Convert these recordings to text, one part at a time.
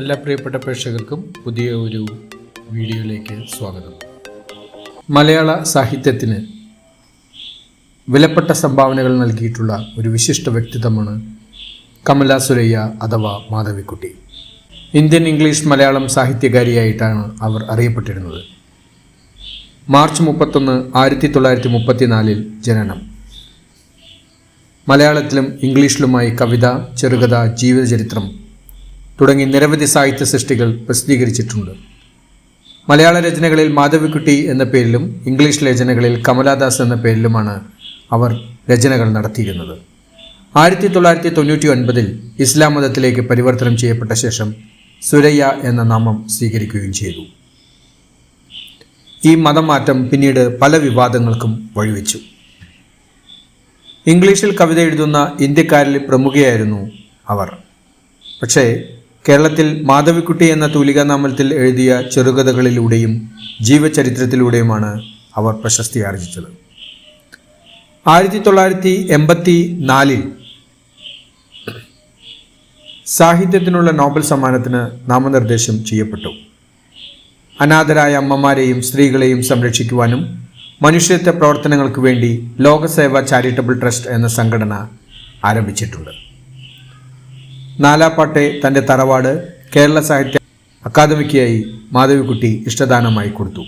എല്ലാ പ്രിയപ്പെട്ട പ്രേക്ഷകർക്കും പുതിയ ഒരു വീഡിയോയിലേക്ക് സ്വാഗതം. മലയാള സാഹിത്യത്തിന് വിലപ്പെട്ട സംഭാവനകൾ നൽകിയിട്ടുള്ള ഒരു വിശിഷ്ട വ്യക്തിത്വമാണ് കമല സുരയ്യ അഥവാ മാധവിക്കുട്ടി. ഇന്ത്യൻ ഇംഗ്ലീഷ് മലയാളം സാഹിത്യകാരിയായിട്ടാണ് അവർ അറിയപ്പെട്ടിരുന്നത്. മാർച്ച് മുപ്പത്തൊന്ന് ആയിരത്തി തൊള്ളായിരത്തി മുപ്പത്തിനാലിൽ ജനനം. മലയാളത്തിലും ഇംഗ്ലീഷിലുമായി കവിത ചെറുകഥ ജീവചരിത്രം തുടങ്ങി നിരവധി സാഹിത്യ സൃഷ്ടികൾ പ്രസിദ്ധീകരിച്ചിട്ടുണ്ട്. മലയാള രചനകളിൽ മാധവിക്കുട്ടി എന്ന പേരിലും ഇംഗ്ലീഷ് രചനകളിൽ കമലാദാസ് എന്ന പേരിലുമാണ് അവർ രചനകൾ നടത്തിയിരുന്നത്. ആയിരത്തി തൊള്ളായിരത്തി തൊണ്ണൂറ്റി ഒൻപതിൽ ഇസ്ലാം മതത്തിലേക്ക് പരിവർത്തനം ചെയ്യപ്പെട്ട ശേഷം സുരയ്യ എന്ന നാമം സ്വീകരിക്കുകയും ചെയ്തു. ഈ മതമാറ്റം പിന്നീട് പല വിവാദങ്ങൾക്കും വഴിവെച്ചു. ഇംഗ്ലീഷിൽ കവിത എഴുതുന്ന ഇന്ത്യക്കാരിൽ പ്രമുഖയായിരുന്നു അവർ. പക്ഷേ കേരളത്തിൽ മാധവിക്കുട്ടി എന്ന തൂലികാനാമത്തിൽ എഴുതിയ ചെറുകഥകളിലൂടെയും ജീവചരിത്രത്തിലൂടെയുമാണ് അവർ പ്രശസ്തി ആർജിച്ചത്. ആയിരത്തി തൊള്ളായിരത്തി എൺപത്തി നാലിൽ സാഹിത്യത്തിനുള്ള നോബൽ സമ്മാനത്തിന് നാമനിർദ്ദേശം ചെയ്യപ്പെട്ടു. അനാഥരായ അമ്മമാരെയും സ്ത്രീകളെയും സംരക്ഷിക്കുവാനും മനുഷ്യത്വ പ്രവർത്തനങ്ങൾക്ക് വേണ്ടി ലോകസേവ ചാരിറ്റബിൾ ട്രസ്റ്റ് എന്ന സംഘടന ആരംഭിച്ചിട്ടുണ്ട്. നാലാപ്പാട്ടെ തന്റെ തറവാട് കേരള സാഹിത്യ അക്കാദമിക്കായി മാധവിക്കുട്ടി ഇഷ്ടദാനമായി കൊടുത്തു.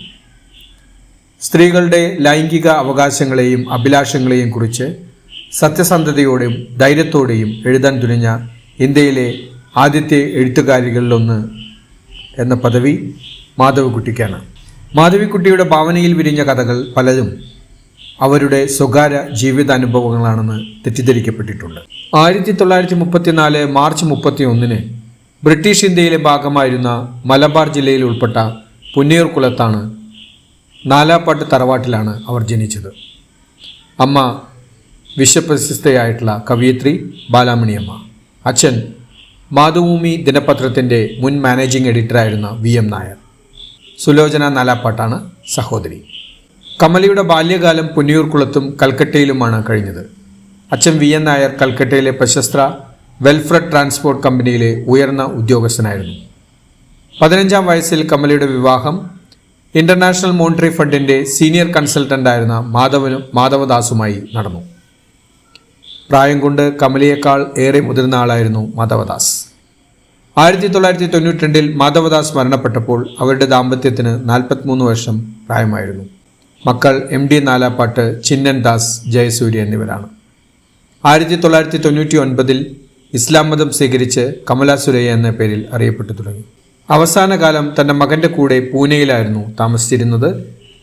സ്ത്രീകളുടെ ലൈംഗിക അവകാശങ്ങളെയും അഭിലാഷങ്ങളെയും കുറിച്ച് സത്യസന്ധതയോടെയും ധൈര്യത്തോടെയും എഴുതാൻ തുനിഞ്ഞ ഇന്ത്യയിലെ ആദ്യത്തെ എഴുത്തുകാരികളിലൊന്ന് എന്ന പദവി മാധവിക്കുട്ടിക്കാണ്. മാധവിക്കുട്ടിയുടെ ഭാവനയിൽ വിരിഞ്ഞ കഥകൾ പലതും അവരുടെ സ്വകാര്യ ജീവിതാനുഭവങ്ങളാണെന്ന് തെറ്റിദ്ധരിക്കപ്പെട്ടിട്ടുണ്ട്. ആയിരത്തി തൊള്ളായിരത്തി മുപ്പത്തിനാല് മാർച്ച് മുപ്പത്തി ഒന്നിന് ബ്രിട്ടീഷ് ഇന്ത്യയിലെ ഭാഗമായിരുന്ന മലബാർ ജില്ലയിൽ ഉൾപ്പെട്ട പുന്നയൂർകുളത്താണ് നാലാപ്പാട്ട് തറവാട്ടിലാണ് അവർ ജനിച്ചത്. അമ്മ വിശ്വപ്രശസ്തയായിട്ടുള്ള കവിയത്രി ബാലാമണിയമ്മ. അച്ഛൻ മാതൃഭൂമി ദിനപത്രത്തിന്റെ മുൻ മാനേജിംഗ് എഡിറ്ററായിരുന്ന വി എം നായർ. സുലോചന നാലാപ്പാട്ടാണ് സഹോദരി. കമലയുടെ ബാല്യകാലം പുന്നിയൂർക്കുളത്തും കൽക്കട്ടയിലുമാണ് കഴിഞ്ഞത്. അച്ഛൻ വി എൻ നായർ കൽക്കട്ടയിലെ പ്രശസ്ത വെൽഫെയർ ട്രാൻസ്പോർട്ട് കമ്പനിയിലെ ഉയർന്ന ഉദ്യോഗസ്ഥനായിരുന്നു. പതിനഞ്ചാം വയസ്സിൽ കമലയുടെ വിവാഹം ഇന്റർനാഷണൽ മോണിറ്ററി ഫണ്ടിന്റെ സീനിയർ കൺസൾട്ടന്റായിരുന്ന മാധവനും മാധവദാസുമായി നടന്നു. പ്രായം കൊണ്ട് കമലയേക്കാൾ ഏറെ മുതിർന്ന ആളായിരുന്നു മാധവദാസ്. ആയിരത്തി തൊള്ളായിരത്തി തൊണ്ണൂറ്റി രണ്ടിൽ മാധവദാസ് മരണപ്പെട്ടപ്പോൾ അവരുടെ ദാമ്പത്യത്തിന് നാൽപ്പത്തിമൂന്ന് വർഷം പ്രായമായിരുന്നു. മക്കൾ എം ഡി നാലാപ്പാട്ട് ചിന്നൻ ദാസ് ജയസൂര്യ എന്നിവരാണ്. ആയിരത്തി തൊള്ളായിരത്തി തൊണ്ണൂറ്റി ഒൻപതിൽ ഇസ്ലാം മതം സ്വീകരിച്ച് കമലാ സുരയ്യ എന്ന പേരിൽ അറിയപ്പെട്ടു തുടങ്ങി. അവസാന കാലം തന്റെ മകന്റെ കൂടെ പൂനെയിലായിരുന്നു താമസിച്ചിരുന്നത്.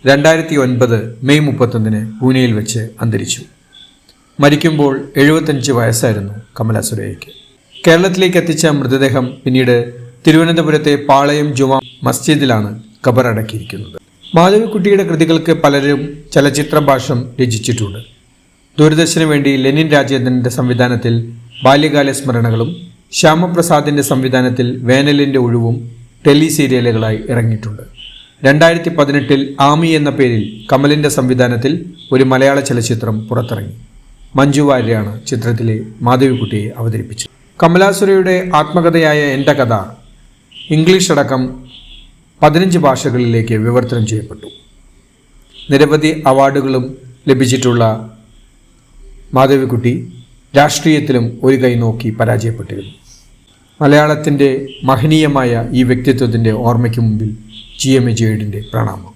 രണ്ടായിരത്തി ഒൻപത് മെയ് മുപ്പത്തൊന്നിന് പൂനെയിൽ വെച്ച് അന്തരിച്ചു. മരിക്കുമ്പോൾ എഴുപത്തഞ്ച് വയസ്സായിരുന്നു കമലാ സുരയ്യയ്ക്ക്. കേരളത്തിലേക്ക് എത്തിച്ച മൃതദേഹം പിന്നീട് തിരുവനന്തപുരത്തെ പാളയം ജുമാ മസ്ജിദിലാണ് ഖബറടക്കിയിരിക്കുന്നത്. മാധവിക്കുട്ടിയുടെ കൃതികൾക്ക് പലരും ചലച്ചിത്ര ഭാഷം രചിച്ചിട്ടുണ്ട്. ദൂരദർശനു വേണ്ടി ലെനിൻ രാജേന്ദ്രന്റെ സംവിധാനത്തിൽ ബാല്യകാല സ്മരണകളും ശ്യാമപ്രസാദിന്റെ സംവിധാനത്തിൽ വേനലിന്റെ ഒഴിവും ടെലി സീരിയലുകളായി ഇറങ്ങിയിട്ടുണ്ട്. രണ്ടായിരത്തി പതിനെട്ടിൽ ആമി എന്ന പേരിൽ കമലിന്റെ സംവിധാനത്തിൽ ഒരു മലയാള ചലച്ചിത്രം പുറത്തിറങ്ങി. മഞ്ജു വാര്യാണ് ചിത്രത്തിലെ മാധവിക്കുട്ടിയെ അവതരിപ്പിച്ചത്. കമലാസുരയുടെ ആത്മകഥയായ എന്റെ കഥ ഇംഗ്ലീഷ് അടക്കം പതിനഞ്ച് ഭാഷകളിലേക്ക് വിവർത്തനം ചെയ്യപ്പെട്ടു. നിരവധി അവാർഡുകളും ലഭിച്ചിട്ടുള്ള മാധവിക്കുട്ടി രാഷ്ട്രീയത്തിലും ഒരു കൈ നോക്കി പരാജയപ്പെട്ടിരുന്നു. മലയാളത്തിന്റെ മഹനീയമായ ഈ വ്യക്തിത്വത്തിന്റെ ഓർമ്മയ്ക്ക് മുമ്പിൽ ജി എം എ ജെയ്ഡിന്റെ പ്രണാമം.